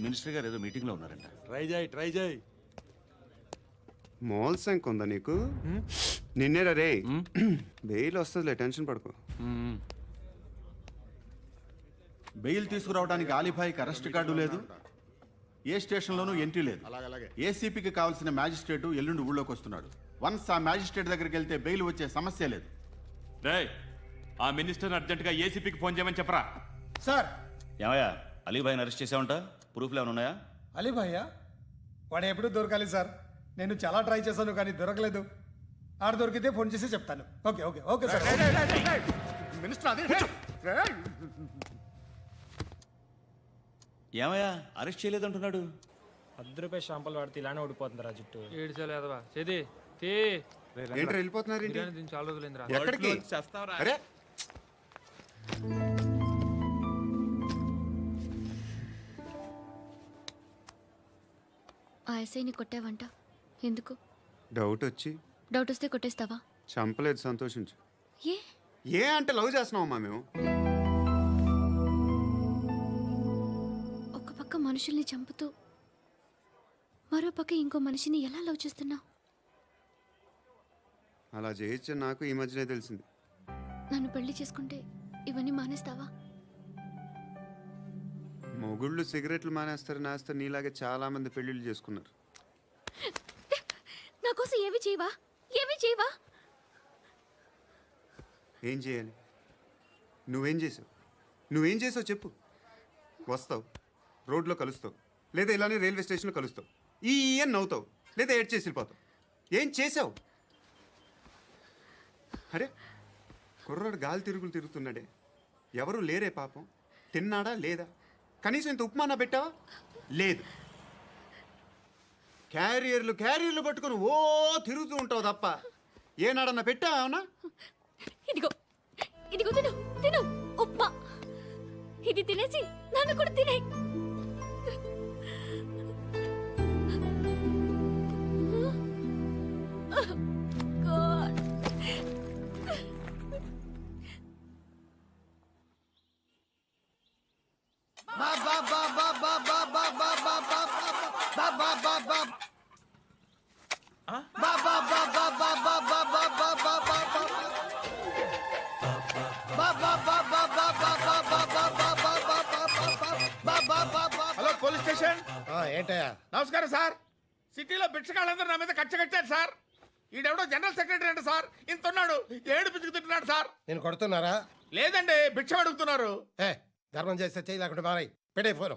Minister గారు ఏదో మీటింగ్లో ఉన్నారంట. ట్రై చేయి ట్రై చేయి. మోల్ సంక్ ఉందా నీకు? నిన్నేరా రే? బెయిల్ వస్తుందిలే టెన్షన్ పడుకో. బెయిల్ తీసుకురావడానికి ఆలిభాయికి అరెస్ట్ కార్డు లేదు ఏ స్టేషన్లోనూ ఎంట్రీ లేదు. ఏసీపీకి కావాల్సిన మ్యాజిస్ట్రేటు ఎల్లుండి ఊళ్ళోకి వస్తున్నాడు. వన్స్ ఆ మ్యాజిస్ట్రేట్ దగ్గరికి వెళ్తే బెయిల్ వచ్చే సమస్య లేదు. రేయ్ ఆ మినిస్టర్ అర్జెంటుగా ఏసీపీకి ఫోన్ చేయమని చెప్పరా. సార్! ఏమయ్యా? అలీభాయిని అరెస్ట్ చేసావంట? ప్రూఫ్లు ఏమైనా ఉన్నాయా? అలీ భయ్యా వాడు ఎప్పుడు దొరకాలి సార్. నేను చాలా ట్రై చేశాను కానీ దొరకలేదు. ఆడ దొరికితే ఫోన్ చేసి చెప్తాను. Okay okay okay sir. Minister అదే. ఏమయ్యా అరెస్ట్ చేయలేదంటున్నాడు? పది రూపాయల షాంపూలు వాడితే ఇలానే ఓడిపోతుందిరా జుట్టు. ఏడ్చలేదవా? చేది తీ. ఏంటి? వెళ్ళిపోతున్నారు చాలా రోజులైందిరా. ఎక్కడికి? అరే. ఆ ఎస్ఐని కొట్టావంట. ఎందుకు? డౌట్ వచ్చి. డౌట్ వస్తే కొట్టేస్తావా? చంపలేదు సంతోషించు. ఏ? ఏ అంటే లవ్ చేస్తున్నామమ్మా మేము? ఒక పక్క మనుషుల్ని చంపుతూ మరో పక్క ఇంకో మనిషిని ఎలా లవ్ చేస్తున్నావు? అలా చేయొచ్చు నాకు ఈ మధ్యనే తెలిసింది. నన్ను పెళ్ళి చేసుకుంటే ఇవన్నీ మానేస్తావా? మొగుళ్ళు సిగరెట్లు మానేస్తారు నేస్తారు నీలాగే చాలా మంది పెళ్ళిళ్ళు చేసుకున్నారు. నా కోసం ఏమి చేయవా? ఏమి చేయవా? ఏం చేయాలి? నువ్వేం చేసావు? నువ్వేం చేసావు చెప్పు. వస్తావు రోడ్లో కలుస్తావు లేదా ఇలానే రైల్వే స్టేషన్లో కలుస్తావు. ఈ అని నవ్వుతావు లేదా ఏడ్ చేసి వెళ్ళిపోతావు. ఏం చేసావు? అరే కుర్రాడు గాలి తిరుగులు తిరుగుతున్నాడే. ఎవరు లేరే పాపం? తిన్నాడా లేదా? కనీసం ఇంత ఉప్మానా పెట్టావా? లేదు. క్యారియర్లు క్యారియర్లు పట్టుకుని ఓ తిరుగుతూ ఉంటావు తప్ప. ఏనాడన్నా పెట్టావా అవునా ఇదిగో ఇదిగో తిను తిను ఉప్మా. ఇది తినేసి నన్ను కూడా తినే. Hello police station. ఏంటయ్యా? నమస్కారం సార్. సిటీలో బిచ్చగాళ్ళందరూ నా మీద కచ్చ కట్టారు సార్. ఈడెవడో జనరల్ సెక్రటరీ అంట సార్. ఇంత ఉన్నాడు ఏడు పిచ్చుకు తింటున్నాడు సార్. నేను కొడుతున్నారా? లేదండి భిక్ష అడుగుతున్నారు. ఏ ధర్మం చేస్తే చేయి లేకుండా మారాయి. పెట్టే phone.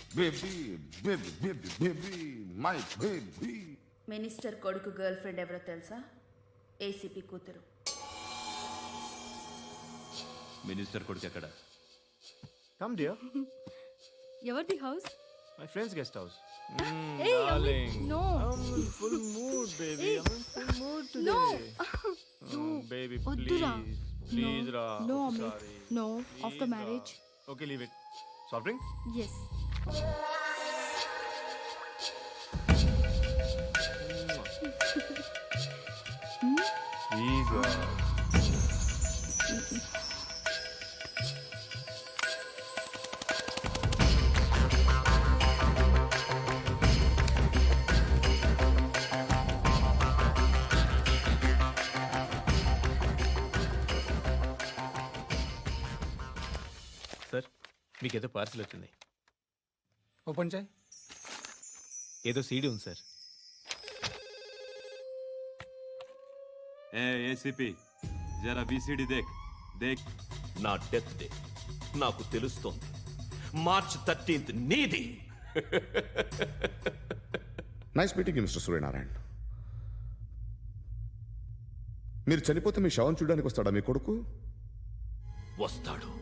baby baby baby baby my baby minister కొడుకు గర్ల్ ఫ్రెండ్ ఎవరో తెలుసా? ఏసీపీ కూతురు. మినిస్టర్ కొడుకు ఎక్కడ? కమ్ డియర్ ఎవరిది house my friends guest house no full mood baby full mood no baby వద్దురా. ప్లీజ్ ప్లీజ్ రా No, sorry no after marriage okay leave it soft drink yes sir మీకు parcel వచ్చింది. Open చేయి. ఏదో CD ఉంది sir. ఏ ACP జరా BCD దేక్. దేక్. నా డెత్ డే నాకు తెలుస్తోంది. మార్చ్ థర్టీన్త్ నీది. Nice meeting mister Suryanarayana. మీరు చనిపోతే మీ శవం చూడడానికి వస్తాడా మీ కొడుకు? వస్తాడు.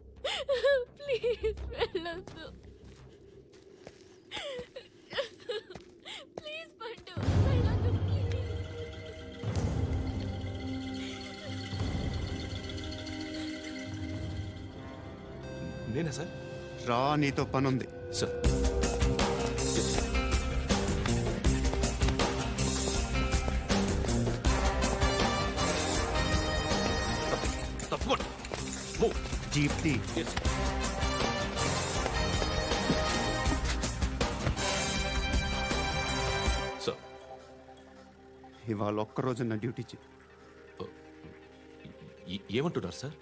రా నీతో పని ఉంది సార్. జీప్తి. సార్ ఇవాళ ఒక్కరోజు నా డ్యూటీ చేయి. ఏ- ఏమంటున్నారు సార్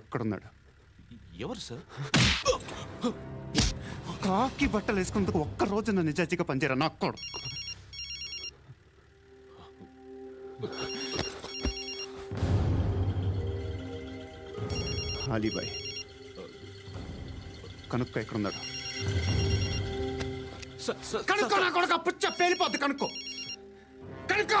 ఎక్కడున్నాడు? ఎవరు సార్? కాకి బట్టలు వేసుకున్నందుకు ఒక్క రోజు నా నిజాజీగా పనిచేయరా నా కొడుకు? అలీబాయ్ కనుక్క ఎక్కడున్నాడు? కనుక్కో నా కొడుకు పుచ్చ పేలిపోద్ది కనుక్కో. కనుక్కో!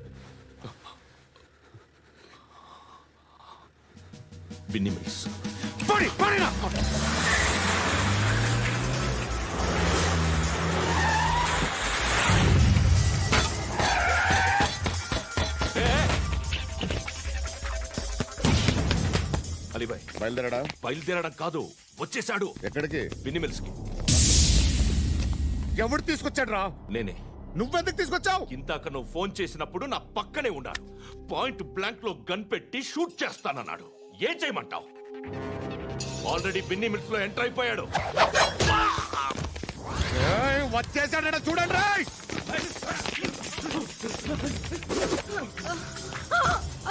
బిన్ని మిల్స్ పడి పడి నా కొడుకు. అలీబాయ్. బయలుదేరాడా? బయలుదేరడం కాదు వచ్చేశాడు. ఎక్కడికి? బిన్ని మిల్స్కి ఎవడు తీసుకొచ్చాడు రా నేనే. నువ్వెందుకు తీసుకొచ్చావు? ఇందాక నువ్వు ఫోన్ చేసినప్పుడు నా పక్కనే ఉన్నాడు. పాయింట్ బ్లాంక్లో గన్ పెట్టి షూట్ చేస్తానన్నాడు. ఏం చేయమంటావు? ఆల్రెడీ బిన్ని మిల్స్లో ఎంటర్ అయిపోయాడు. ఏయ్, చూడండి రాయ్